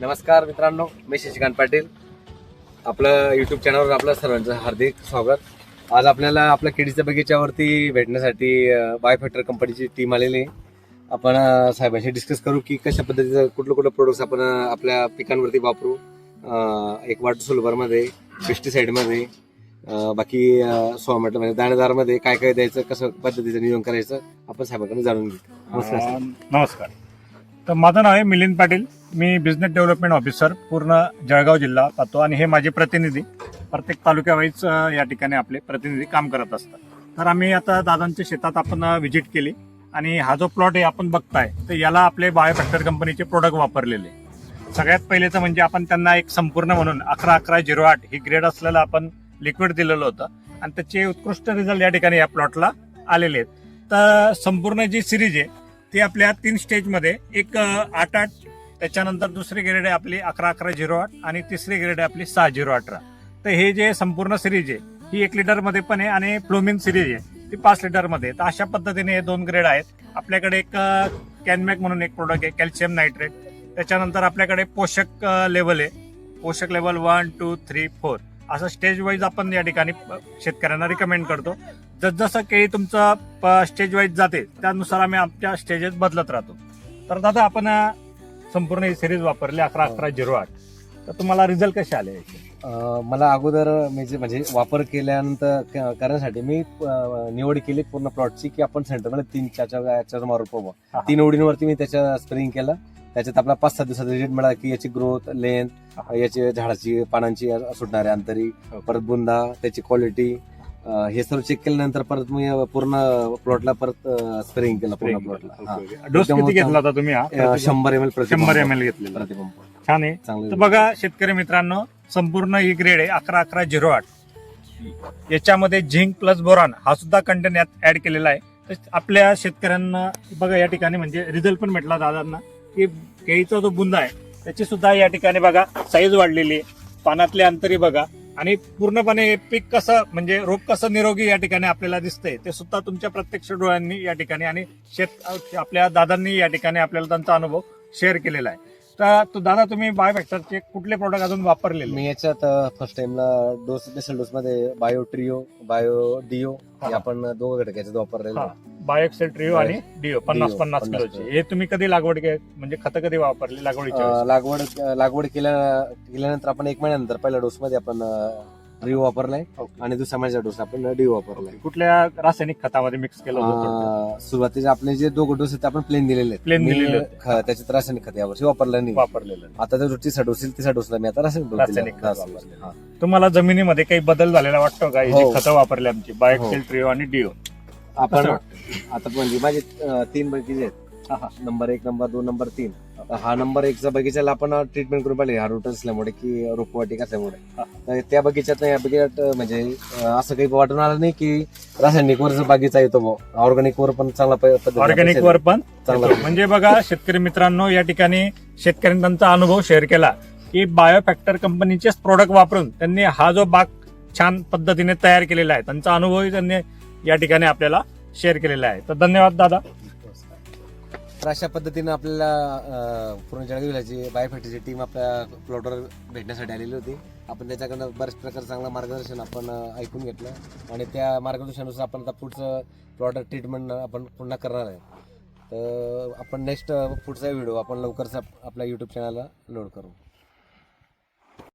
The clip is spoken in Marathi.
नमस्कार मित्रांनो मी शशिकांत पाटील. आपलं युट्यूब चॅनलवर आपलं सर्वांचं हार्दिक स्वागत. आज आपल्याला आपल्या केडीच्या बगीच्यावरती भेटण्यासाठी बाय फॅक्टर कंपनीची टीम आलेली आहे. आपण साहेबांशी डिस्कस करू की कशा पद्धतीचं कुठलं कुठलं प्रोडक्ट्स आपण आपल्या पिकांवरती वापरू. एक वाटर सोलबरमध्ये पेस्टिसाईडमध्ये बाकी सोमाटमध्ये दाणेदारमध्ये काय काय द्यायचं कसं पद्धतीचं नियोजन करायचं आपण साहेबांकडून जाणून घेऊ. नमस्कार नमस्कार. तर माझं नाव आहे मिलिंद पाटील. मी बिझनेस डेव्हलपमेंट ऑफिसर पूर्ण जळगाव जिल्हा पाहतो आणि हे माझे प्रतिनिधी. प्रत्येक तालुक्यावाईज या ठिकाणी आपले प्रतिनिधी काम करत असतात. तर आम्ही आता दादांच्या शेतात आपण व्हिजिट केली आणि हा जो प्लॉट आहे आपण बघताय तर याला आपले बायोफॅक्टर कंपनीचे प्रोडक्ट वापरलेले. सगळ्यात पहिले तर म्हणजे आपण त्यांना एक संपूर्ण म्हणून अकरा अकरा झिरो आठ ही ग्रेड असलेलं आपण लिक्विड दिलेलं होतं आणि त्याचे उत्कृष्ट रिझल्ट या ठिकाणी या प्लॉटला आलेले आहेत. तर संपूर्ण जी सिरीज आहे ती आपल्या तीन स्टेजमध्ये एक आठ आठ त्याच्यानंतर दुसरी ग्रेड आहे आपली अकरा अकरा झिरो आठ आणि तिसरी ग्रेड आहे आपली सहा झिरो अठरा. तर हे जे संपूर्ण सिरीज आहे ही एक लिटरमध्ये पण आहे आणि प्लोमिन सिरीज आहे ती पाच लिटरमध्ये तर अशा पद्धतीने हे दोन ग्रेड आहेत. आपल्याकडे एक कॅनमॅक म्हणून एक प्रोडक्ट आहे कॅल्शियम नायट्रेट त्याच्यानंतर आपल्याकडे पोषक लेवल आहे. पोषक level one two three four असं स्टेज वाईज आपण या ठिकाणी शेतकऱ्यांना रिकमेंड करतो. जसजसं केळी तुमचं स्टेज वाईज जाते त्यानुसार आम्ही आमच्या स्टेजेस बदलत राहतो तर दादा आपण संपूर्ण ही सिरीज वापरली अकरा अकरा झिरो आठ तर तुम्हाला रिझल्ट कसे आले मला अगोदर मी जे म्हणजे वापर केल्यानंतर क- करण्यासाठी मी निवड केली पूर्ण प्लॉटची की आपण सेंटरमध्ये तीन चार पाहू हा. तीन ओढींवरती मी त्याच्या स्प्रिंग केलं त्याच्यात आपला पाच सात दिवसाचा रिझल्ट मिळाला की याची ग्रोथ लेंथ हा. याची झाडाची पानांची सुटणारी अंतरी हो. परत बुंदा त्याची क्वालिटी हे सर्व चेक केल्यानंतर परत मी पूर्ण प्लॉटला परत स्प्रेइंग केलं पूर्ण प्लॉटला. डोस किती घेतला होता तुम्ही हा? शंभर एम एल शंभर एम एल घेतलेला. प्रतिपंप छान आहे. तर चांगलं बघा शेतकरी मित्रांनो संपूर्ण ही ग्रेड आहे अकरा अकरा झिरो आठ. याच्यामध्ये झिंक प्लस बोरॉन हा सुद्धा कंटेंट यात ऍड केलेला आहे. तर आपल्या शेतकऱ्यांना बघा या ठिकाणी म्हणजे रिझल्ट पण भेटला दादांना. की केळीचा जो बुंदा आहे त्याची सुद्धा या ठिकाणी बघा साईज वाढलेली आहे. पानातले अंतरी बघा. आणि पूर्णपणे पीक कसं म्हणजे रोग कसं निरोगी या ठिकाणी आपल्याला दिसतंय ते सुद्धा तुमच्या प्रत्यक्ष डोळ्यांनी या ठिकाणी आणि शेत आपल्या दादांनी या ठिकाणी आपल्याला त्यांचा अनुभव शेअर केलेला आहे तर तो दादा तुम्ही बायोफॅक्टरचे कुठले प्रोडक्ट अजून वापरलेले मी याच्यात फर्स्ट टाइमला डोस बेसल डोस मध्ये बायो ट्रिओ बायो डिओ. आपण दोघं घटक याच्यात वापरलेले. बायोक्सेल ट्रिओ आणि डिओ पन्नास पन्नास किलोचे किलो. हे तुम्ही कधी लागवड के म्हणजे खत कधी वापरली? अं, लागवड लागवड केल्या केल्यानंतर आपण एक महिन्यानंतर पहिल्या डोस मध्ये आपण ट्रिओ वापरलाय. आणि दुसऱ्या महिन्याच्या डोस आपण डिओ वापरलाय कुठल्या रासायनिक खतामध्ये मिक्स केलं होतं अं, सुरुवातीचे आपले जे दोघं डोस आहेत ते आपण प्लेन दिलेले आहेत. Plain मी दिलेले आहेत. ख- त्याच्यात रासायनिक खत यावर्षी वापरलं नाही वापरलेलं आता जो तिसरा डोस येईल तिसऱ्या डोसला मी आता रासायनिक डोस रासायनिक. खत वापरलेलं. हा. तुम्हाला जमिनीमध्ये काही बदल झालेला वाटतो का हे जे हो. खतं वापरले आमची बायोक्सेल ट्रिओ आणि डिओ आपण आता म्हणजे माझे तीन बगीचे आहेत. नंबर एक नंबर दोन नंबर तीन. हा नंबर एकचा बगीचाला आपण ट्रीटमेंट करून पाहिजे हा रूट असल्यामुळे की रोपवाटिक असल्यामुळे. त्या बगीच्यात या बगीच्यात म्हणजे असं काही वाटून आलं नाही की रासायनिक वर बागीचा येतो ऑर्गॅनिक वर पण चांगला ऑर्गॅनिक वर पण चांगला. म्हणजे बघा शेतकरी मित्रांनो या ठिकाणी शेतकऱ्यांनी त्यांचा अनुभव शेअर केला की बायोफॅक्टर कंपनीचेच प्रोडक्ट वापरून त्यांनी हा जो बाग छान पद्धतीने तयार केलेला आहे. त्यांचा अनुभवही त्यांनी या ठिकाणी आपल्याला शेअर केलेला आहे. तर धन्यवाद दादा. तर अशा पद्धतीनं आपल्याला पूर्ण जळगाव जिल्ह्याची बायोफॅक्टरीची टीम आपल्या प्लॉटवर भेटण्यासाठी आलेली होती. आपण त्याच्याकडनं बऱ्याच प्रकारचं चांगलं मार्गदर्शन आपण ऐकून घेतलं. आणि त्या मार्गदर्शनानुसार आपण आता पुढचं प्लॉट ट्रीटमेंट आपण पुन्हा करणार आहे. तर आपण नेक्स्ट पुढचा व्हिडिओ आपण लवकरच आपल्या यूट्यूब चॅनलला लोड करू.